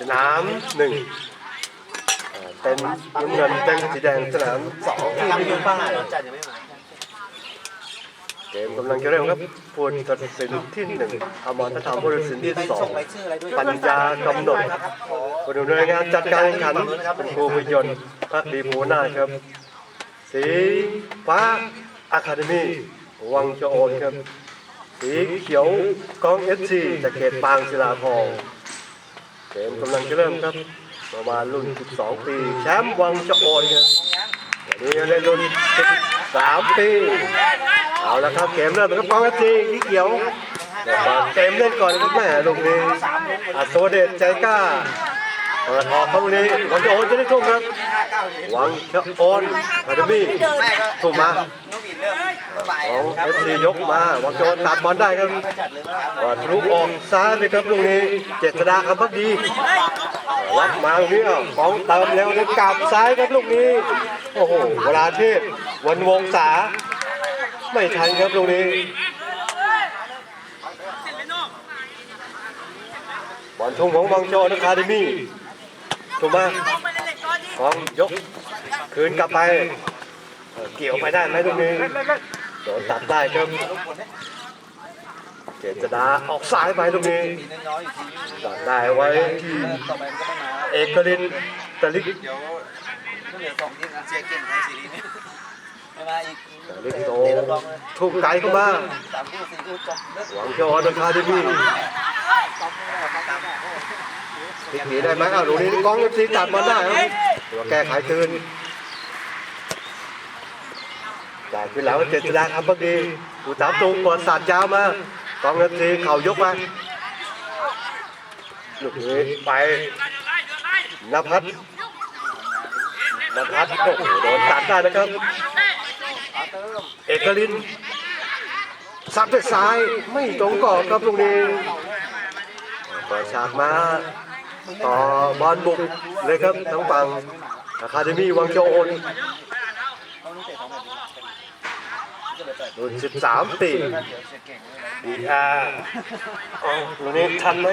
สนามหนึ่งเอ่อเต็นน้ำเงินเต็นสีแดงสนามสองที่ไม่ป้ายจันยังไม่มาเกมกำลังจะเริ่มครับผู้ตัดสินที่หนึ่งอมรธรรมผู้ตัดสินที่สองงรายชื่ออะไรด้วยปัญญากำหนดผู้ดูแลงานจัดการแข่งขันเป็นครูพยนต์พักดีภูนาครับ สีฟ้าอะคาเดมี่วังโจโอนครับ สีเขียวกองเอฟซีจากเขตปางศิลาทอง เกมกำลังจะเริ่มครับ ประมาณรุ่น 12 ปีแชมป์วังโจโอนครับวันนี้เล่นรุ่น 13 ปี เอาละครับเกมเริ่มนะครับกองเอฟซีสีเขียวเกมเล่นก่อนนะครับแม่ลูกนี้อัศวเดชใจกล้าเปิดออกเข้านี้วังโจโอนจะได้ทุ่มครับ วังโจโอนอะคาเดมี่ทุ่มมา เริ่มไปของเอฟซียกมาวังโจโอนตัดบอลได้ครับจัดเลยนะว่าทะลุออกซ้ายเลยครับลูกนี้ เจษดาคำพักดีวัดมาตรงนี้อะของเติมเร็วเลยกลับซ้ายครับลูกนี้ โอ้โหเวลาเทพวันวงศาไม่ทันครับลูกนี้บอลทุ่งของวังโจนะคาเดมี่ถูกไหมของยก คืนกลับไปเอ่อเกี่ยวไปได้ไหมลูกนี้ โดนตัดได้ครับเกจดาออกซ้ายไปลูกนี้ตัดได้ไว้ที่ต่อไปมันก็ไม่มาเอกลินตะลิกเยวต้องเหลือสองทีมนะเชียร์เก่งในซีรีส์นี้มาอีกตะลิกโตเตะรับรองเลยถูกไกลเข้ามาสามคู่สี่คู่จบเลิกหวังจะออนคาเดมี่พลิกหนีได้ไหมอ้าวลูนี้กองเอฟซีตัดมาได้ครับตัวแก้ไขคืน จากขึ้นหลังเจษดาคำพักดีผู้ตามตูเปิดสาดยาวมากองเอฟซีเข่ายกมาลูกนี้ไปนภัสนภัสโอ้โหโดนตัดได้นะครับ เอกลินซัดด้วยซ้ายไม่ตรงกรอบครับตรงนี้เปิดฉากมาต่อบอลบุกเลยครับทั้งฝั่งอะคาเดมี่วังโจโอน รุ่น13ปีเดี๋ยวเชียร์เก่งเลยนะดีอาร์อ๋อตรงนี้ทันไหม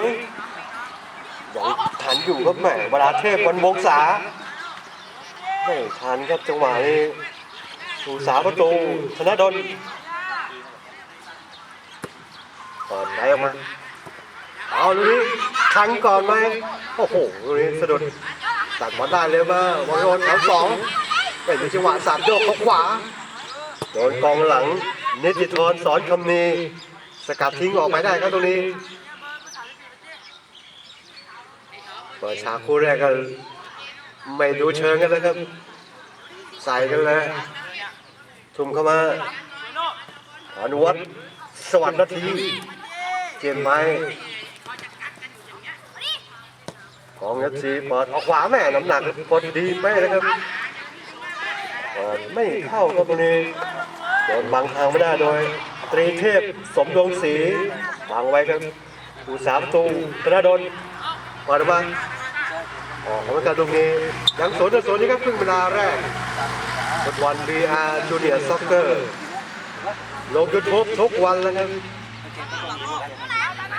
ยังทันอยู่ครับแหมเวลาเทพวันวงศาไม่ทันครับจังหวะนี้ผู้สาประตูธนดลเปิดไหนออกมาเอาลูกนี้ทันก่อนไหมโอ้โหลูกนี้สะดุดตัดบอลได้เลยมาบอลโดนแถวสองไม่มีจังหวะสาดโยกเข้าขวาโดนกองหลัง นิติธรสอนคำนีสกัดทิ้งออกไปได้ครับตรงนี้เปิดฉากคู่แรกกันไม่ดูเชิงกันเลยครับ ใส่กันเลยทุ่มเข้ามาอนุวัฒน์สวัสดิ์นาทีเกียนไม้ของเอฟซีเปิดออกขวาแม่น้ำหนักกดดีไม่เลยครับเปิดไม่เข้าครับตรงนี้ โดนบังทางไม่ได้โดย ตรีเทพสมดวงศรีบังไว้ครับผู้สามตูธนดลเปิดมาออกมาการตรงนี้ยังสวนต่อสวนนี้ครับครึ่งเวลาแรกฟุตบอลบีอาร์จูเนียร์ซ็อกเกอร์ลงยูทูบทุกวันแล้วครับ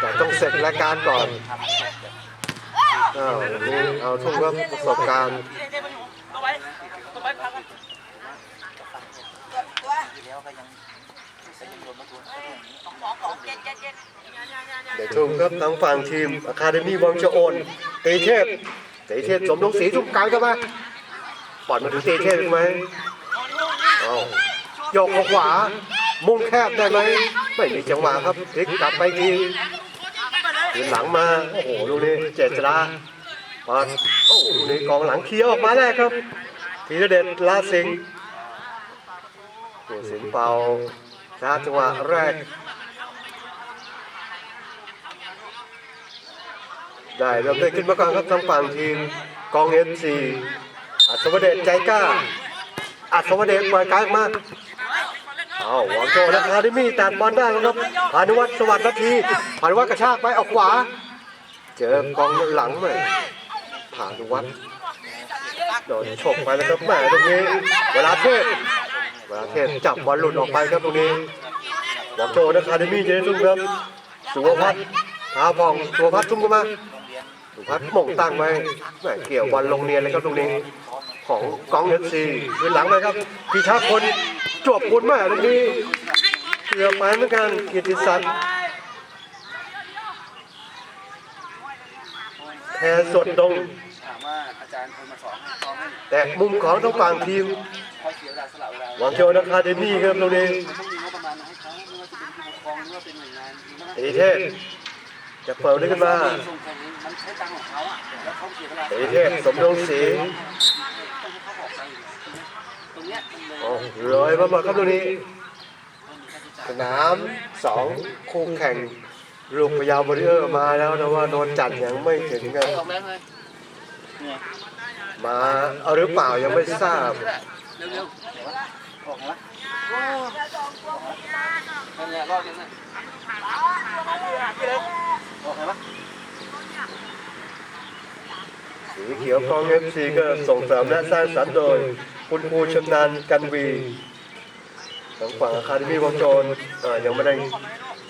แต่ต้องเสร็จรายการก่อนอ้าวนี่เอาทุ่งครับประสบการณ์ ทีแล้วก็ยังใส่ยังโดนมาทวนก็อย่างนี้ เดี๋ยวทุ่งครับทางฝั่งทีมอะคาเดมี่วังเจโอนตีเทพตีเทพสมลงสีทุกกลางเข้ามาปอยมาถึงตีเทพอีกไหมเอาโยกขวา มุ่งแคบได้ไหมไม่มีจังหวะครับพลิกกลับไปทีทีหลังมา โอ้โหลูกนี้เจษดาปิดโอ้โหลูกนี้กองหลังเคลียร์ออกมาได้ครับธีรเดชลาสิงห์สิงเป่า ชาร์จจังหวะแรก ได้เริ่มเล่นขึ้นมาก่อนครับทางฝั่งทีมกองเอ็นซีอัศวเดชใจกล้า อัศวเดชปล่อยกลางมาเอาหวังโจและคาดิมี่ตัดบอลได้แล้วครับพานุวัฒน์สวัสดิ์นาทีพานุวัฒน์กระชากไปออกขวา เจอกองหลังเลยพานุวัฒน์โดนฉกไปแล้วครับแหม่ตรงนี้ เวลาเทพ เวลาเทพจับบอลหลุดออกไปครับตรงนี้หวังโจและคาดิมี่จะได้ทุ่มครับสุวพัฒน์ท้าพองสุวพัฒน์ทุ่มเข้ามาโรงเรียนสุพัฒน์หม่งตั้งไว้แหม่เกี่ยวบอลลงเนียนเลยครับตรงนี้ ของกองเอฟซีขึ้นหลังเลยครับพิชาคนจวบคุณมากตรงนี้เกือบไปเหมือนกันเกียรติศักดิ์แทนสดตรงถามว่าอาจารย์คนมาสอนให้ซ้อมให้แต่มุมของทั้งฝั่งทีมเขาเสียเวาสละเวลาหวังโจนคาเดมี่ครับตรงนี้มันต้องมีงบประมาณมาให้เขาไม่ว่าเป็นผู้ปกองหรือว่าเป็นหน่วยงานหรือว่าเทพจะเปิดได้ขึ้นมาส่งแข่งนี้มันใช้ตังค์ของเขาอะแล้วเทพสมดงศรีต้องให้เขาบอกไปตรงเนี้ยมันเลยโอ้ลอยมาครับตรงนี้ สนามสองคู่แข่งลูกพยาวบริเออร์มาแล้วแต่ว่าโดนจัดยังไม่ถึงกันเลยมาเอาหรือเปล่ายังไม่ทราบ ออกมาโอ้นั่นแหละรอบนี้นะออกไหมสีเขียวกองเอฟซีก็ส่งเสริมและสร้างสรรค์โดย คุณครูชำนาญกันวีทางฝั่งอาคาเดมี่วังโจรเอ่อยังไม่ได้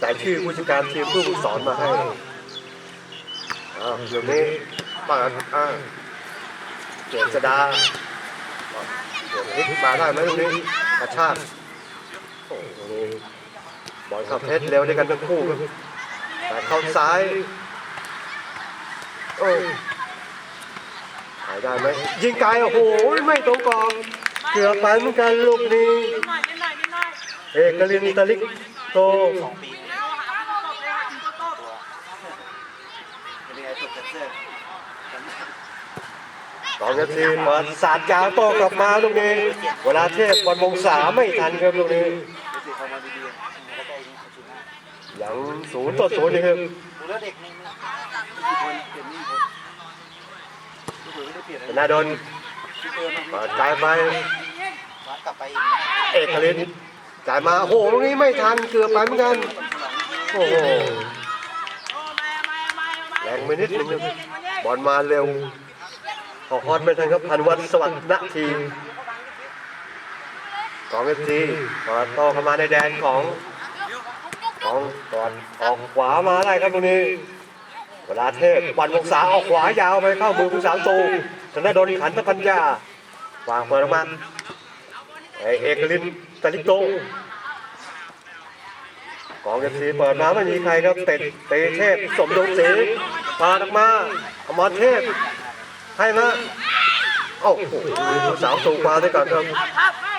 จ่ายชื่อผู้จัดการทีมผู้ฝึกสอนมาให้อ้าวเดี๋ยวนี้มาอ่าเจษดาเดี๋ยวนี้มาได้ไหมตรงนี้ กระชากโอ้โหตรงนี้บอลเข้าเพชรเร็วด้วยกันทั้งคู่ครับแต่เข้าซ้าย โอ้ยหายได้ไหมยิงไกลโอ้โหไม่ตรงกรอบเกือบไปเหมือนกันลูกนี้ เอกลินตะลิกโตเป็นยังไงตัวเสื้อ สองนาทีมาสาดยาวโต้กลับมาลูกนี้เวลาเทพบอลมงสาไม่ทันครับลูกนี้ยังศูนย์ต่อศูนย์นี่ครับธนาดลเดิมมันเปิดไกลไปวัดกลับไปเอกลินจ่ายมาโอ้โหลูกนี้ไม่ทันเกือบไปเหมือนกันโอ้โหแรงไปนิดนึงบอลมาเร็ว ออฮอตไม่ทันครับพันวัฒน์สวัสดิ์นาทีของเอฟซีต่อโตเข้ามาในแดนของของก่อนออกขวามาได้ครับตรงนี้เวลาเทพวันวงศาออกขวายาวไปเข้ามือผู้สามตูธนดลขันตะปัญญาวางเปิดออกมาไอเอกลินตะลิโตของเอฟซีเปิดมาไม่มีใครครับเตะเตะเทพสมดงศรีปาดออกมาอมรเทพ ให้มาโอ้โหผู้สาวตูมาด้วยกันครับ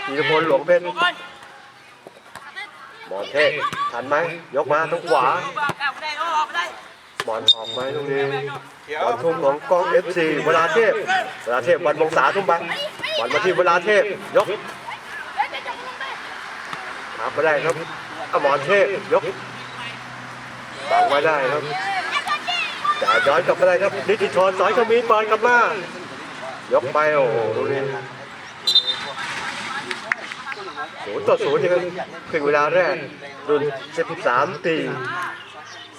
ธีรพลหลวงเพชรบอลเทพทันไหมยกมาทางขวาบอลออกไหมตรงนี้บอลทุ่มของกองเอฟซีเวลาเทพเวลาเทพบอลมงศาทุ่มไปบอลมาที่เวลาเทพยกหาไปได้ครับอมรเทพยกบังไว้ได้ครับ จ่ายย้อนกลับมาได้ครับนิติชรสอยขมีเปิดกลับมายกไปโอ้โหตรงนี้ศูนย์ต่อศูนย์นะครับครึ่งเวลาแรกรุ่น13ตี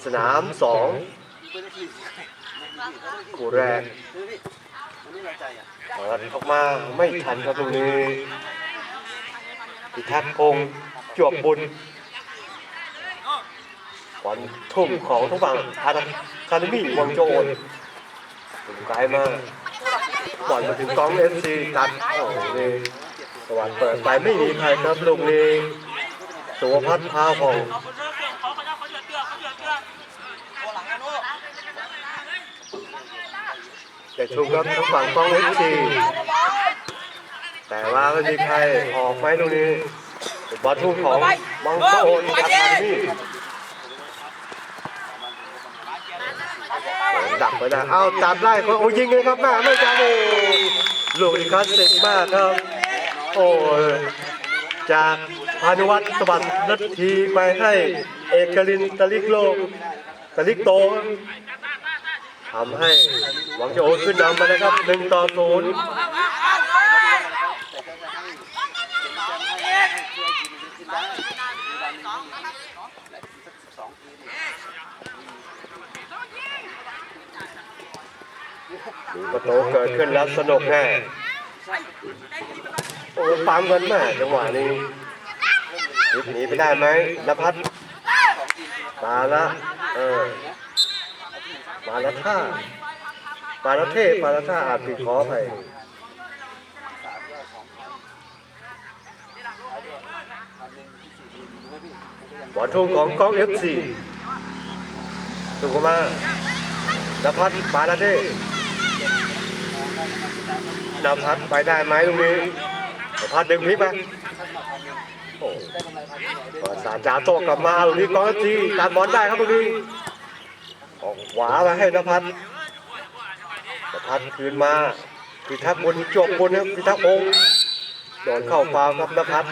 สนาม2คู่แรกมันไม่ไว้ใจอะเปิดออกมาไม่ทันครับตรงนี้พิทักษ์พงศ์จวบบุญบอลทุ่มของทั้งฝั่งอาร์ คาเดมี่วังโจนถึงไกลมากบอลมาถึงกองเอฟซีตัดโอ้โหนี่สวรรค์เปิดไปไม่มีใครครับลูกนี้สุวพัฒน์พาพองแต่ชุมครับทั้งฝั่งกองเอฟซีแต่ว่าไม่มีใครออกไหมตรงนี้บอลทุ่มของมังโกนอาคาเดมี่ ดักไปได้เอาจากไล่เขาโอ้ยิงเลยครับแม่ไม่จ้าโอ้ลูกนี้คลาสสิกมากครับ โอ้ยจากพานุวัฒน์สวัสดิ์นัททีไปให้เอกลินตะลิกโลกตะลิกโตทำให้หวังจะโอนขึ้นนำมานะครับหนึ่งต่อศูนย์ สองทีม มี ประตูเกิดขึ้นแล้วสนุกแน่โอ้ปั๊มกันแม่จังหวะนี้หลิบหนีไปได้ไหมนภัสมาละเออมาล้วท่าปาละเทพปาละท่าอาจผิดขอไปบอลทุ่งของกองเอฟซีถูกมานภัสปาละเทพ นภัสไปได้ไหมตรงนี้นภัสดึงพลิกไปโอ้ได้กำไรพันที่ไหนด้วยสามจาโตกลับมาตรงนี้กองทีการบอลได้ครับตรงนี้ออกขวาไปให้นภัสนภัสคืนมาพิทักษ์บนจบบนครับพิทักษ์องค์โดนเข้าฟาวครับนภัส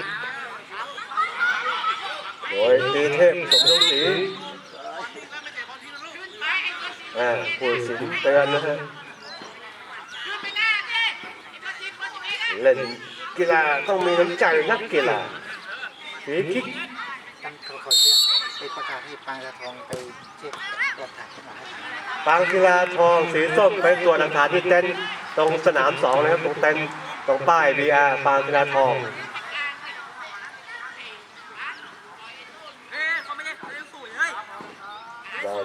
โดยตีเทพสมยงศรีอ่าผู้สินเตือนนะฮะ เล่นกีฬาต้องมีน้ำใจนักกีฬาสีคิกกันเขาขอเชื่อไปประกาศให้ปางกระทองไปเช็คหลักฐานขึ้นมาให้ปางกีฬาทองสีส้มไปตรวจหลักฐานที่เต็นท์ตรงสนามสองนะครับตรงเต็นท์ตรงป้าย VR ปางกีฬาทอง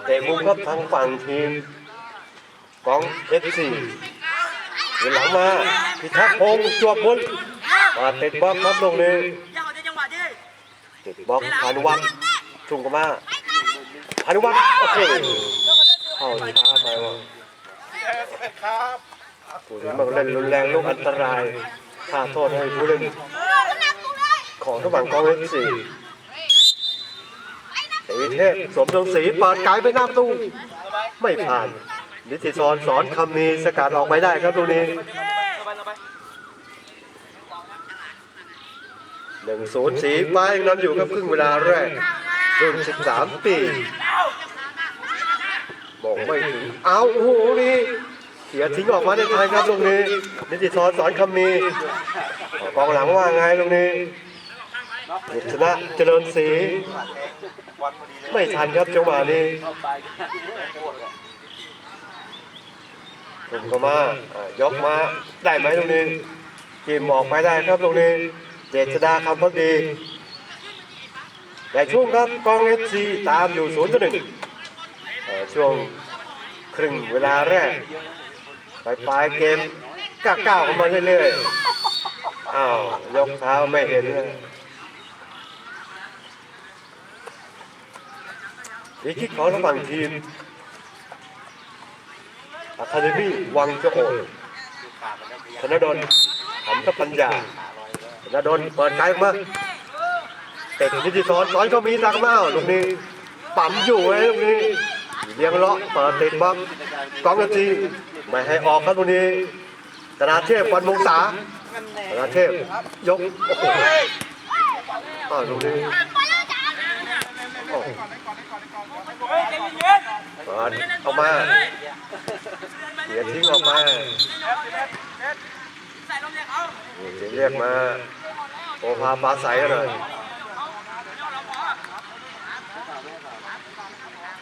เตะมุมครับทางฝั่งทีมกองเอฟซี หลังมาพิทักษ์พงษ์จวบบนมาติดบล็อกครับตรงนี้ติดบล็อกพานุวัฒน์จุงกมาพานุวัฒน์โอเคเข้าช้าไปว่ะผู้ที่มาเล่นรุนแรงลูกอันตรายค่าโทษให้ผู้เล่นของระหว่างกองเอฟซีตีเทพสมดงศรีเปิดไกลไปหน้าประตู้ไม่ผ่าน นิติศรสอนคำมีสกัดออกไปได้ครับตรงนี้หนึ่งศูนย์สีไปนำอยู่ครับครึ่งเวลาแรกรุ่น13ปีบอกไม่ถึงเอาโอ้โหนี่เสียทิ้งออกมาได้ทันครับตรงนี้ นิติศรสอนคำมีกองหลังว่าไงตรงนี้กิษณะเจริญศรีไม่ทันครับจังหวะนี้ ผมก็มาอ่ายกมาได้ไหมตรงนี้กิมออกไปได้ครับตรงนี้เจษดาคำพักดีแต่ช่วงครับกองเอฟซีตามอยู่ศูนย์ต่อหนึ่งช่วงครึ่งเวลาแรกไปปลายเกมก้าวก้าวเข้ามาเรื่อยๆอ้าวยกเท้าไม่เห็นเลยอีกคิดของระหว่างทีม อะคาเดมี่วังเจ้าโอนธนดลขำกับปัญญาธนดลเปิดไกลออกมาเตะนิติศรสอนเขามีสักมากตรงนี้ ปั๊มอยู่ไอ้ตรงนี้เลี้ยงเลาะเปิดติดบล็อกองกระจีไม่ให้ออกครับตรงนี้ธนาเทพวันมงษาธนาเทพยกโอ้โหอ้าวตรงนี้เปิดออกมา เสียทิ้งออกมาเสียเรียกมาโอภาปลาใสกันหน่อย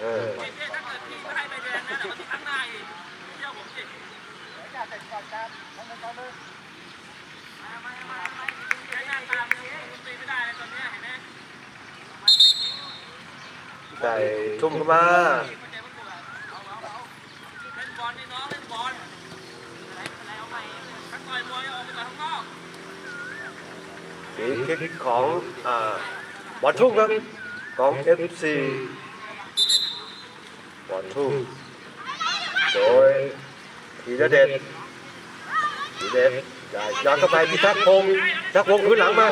เออใส่ทุ่มเข้ามา สีคิกของบอลทุ่งครับของ FC บอลทุ่งโดยธีรเดชธีรเดชได้ย้อนเข้าไปพิทักษ์พงศ์ทักษ์พงศ์ขึ้นหลังมา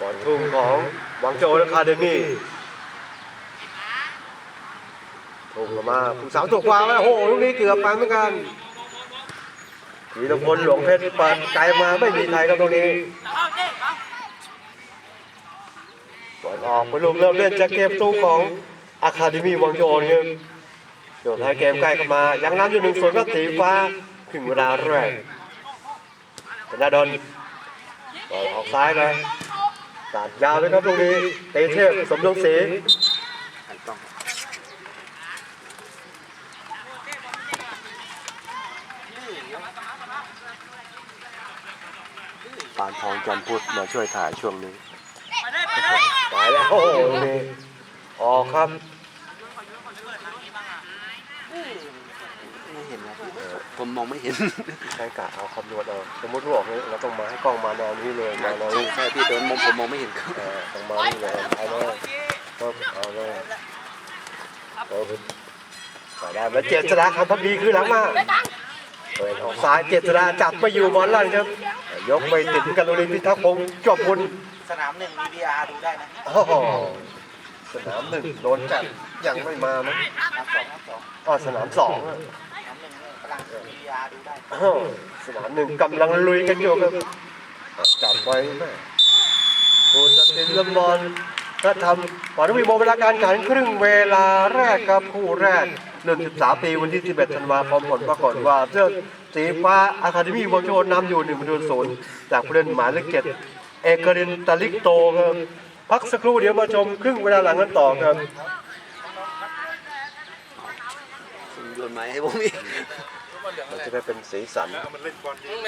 บอลทุ่งของวังโจและคาเดมี่ มาผู้สาวตัวกวางแล้โอ้โหลูกนี้เกือบไปเหมือนกันธีรพลหลวงเพชรเปิดไกลมาไม่มีใครครับตรงนี้บอลออกไปลูกเริ่มเล่นจากเกมตู้ของอะคาเดมี่วังโจครับโดดท้ายเกมใกล้เข้ามา ยังน้ำอยู่หนึ่งส่วนก็สีฟ้าถึงเวลาแรกธนาดลบอลออกซ้ายไปตัดยาวเลยครับตรงนี้เตเทพสมดงศรีปานทองจันพุทธมาช่วยถ่ายช่วงนี้ไปเลยไปเลยไปแล้วโอ้โหนี่ออกครับไม่เห็นนะผมมองไม่เห็นใช้กะเอาคำนวณเอาสมมติว่าออกเลยเราต้องมาให้กล้องมาแนวนี้เลยมาแนวนี้ใช่พี่โดนมองผมมองไม่เห็นครับเออต้องมานี่เลยเอาเลยปุ๊บเอาเลยไปได้แล้วเจษฎาคำพักดีคือหลังมาเปิดออกซ้ายเจษฎาจับไม่อยู่บอลลั่นครับ ยกไปติดกันโรลินพิทักษ์พงศ์จบบุญสนามหนึ่ง VBR ดูได้นะโอ้โหสนามหนึ่งโดนจับยังไม่มามั้งสนามสองสนามสองอ๋อสนามสองอะสนามหนึ่งกำลัง VBR ดูได้อ้าวสนามหนึ่งกำลังลุยกันอยู่ครับอะจับไว้แม่โคจะตินลำบอลถ้าทำปอนมีโมเวลาการแข่งขันครึ่งเวลาแรกครับคู่แรกเริ่ม13 ปีวันที่ 11 ธันวาคมผลปรากฏว่าเจ้า สีฟ้าอะคาเดมี่วังโชนนำอยู่1ประตูศูนย์จากผู้เล่นหมายเลขเจ็ดเอกรินตาลิกโตครับพักสักครู่เดี๋ยวมาชมครึ่งเวลาหลังกันต่อครับโยนไม้ให้ผมอีกมันจะได้เป็นสีสัน